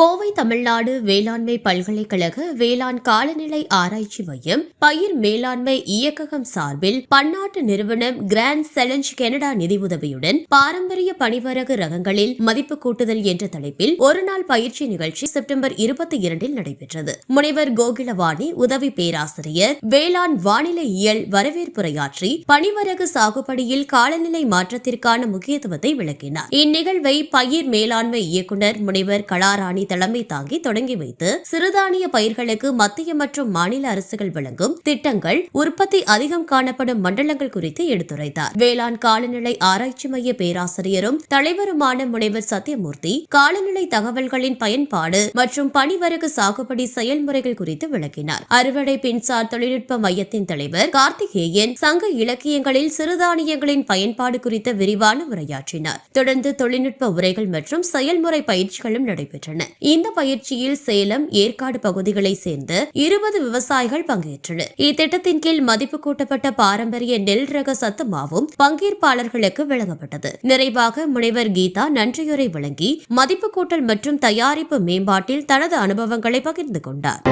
கோவை தமிழ்நாடு வேளாண்மை பல்கலைக்கழக வேளாண் காலநிலை ஆராய்ச்சி மையம் பயிர் மேலாண்மை இயக்ககம் சார்பில் பன்னாட்டு நிறுவனம் கிராண்ட் செலஞ்ச் கனடா நிதியுதவியுடன் பாரம்பரிய பணிவரகு ரகங்களில் மதிப்பு கூட்டுதல் என்ற தலைப்பில் ஒருநாள் பயிற்சி நிகழ்ச்சி செப்டம்பர் இருபத்தி இரண்டில் நடைபெற்றது. முனைவர் கோகிலவாணி உதவி பேராசிரியர் வேளாண் வானிலை இயல் வரவேற்புரையாற்றி பனிவரகு சாகுபடியில் காலநிலை மாற்றத்திற்கான முக்கியத்துவத்தை விளக்கினார். இந்நிகழ்வை பயிர் மேலாண்மை இயக்குநர் முனைவர் கலாராணி தலைமை தாங்கி தொடங்கி வைத்து சிறுதானிய பயிர்களுக்கு மத்திய மற்றும் மாநில அரசுகள் வழங்கும் திட்டங்கள் உற்பத்தி அதிகம் காணப்படும் மண்டலங்கள் குறித்து எடுத்துரைத்தார். வேளாண் காலநிலை ஆராய்ச்சி மைய பேராசிரியரும் தலைவருமான முனைவர் சத்யமூர்த்தி காலநிலை தகவல்களின் பயன்பாடு மற்றும் பனிவரகு சாகுபடி செயல்முறைகள் குறித்து விளக்கினார். அறுவடை பின்சார் தொழில்நுட்ப மையத்தின் தலைவர் கார்த்திகேயன் சங்க இலக்கியங்களில் சிறுதானியங்களின் பயன்பாடு குறித்த விரிவான உரையாற்றினார். தொடர்ந்து தொழில்நுட்ப உரைகள் மற்றும் செயல்முறை பயிற்சிகளும் நடைபெற்றன. இந்த பயிற்சியில் சேலம் ஏற்காடு பகுதிகளை சேர்ந்த இருபது விவசாயிகள் பங்கேற்றனர். இத்திட்டத்தின் கீழ் மதிப்பு கூட்டப்பட்ட பாரம்பரிய நெல் ரக சத்து மாவும் பங்கேற்பாளர்களுக்கு வழங்கப்பட்டது. நிறைவாக முனைவர் கீதா நன்றியுரை வழங்கி மதிப்பு கூட்டல் மற்றும் தயாரிப்பு மேம்பாட்டில் தனது அனுபவங்களை பகிர்ந்து கொண்டார்.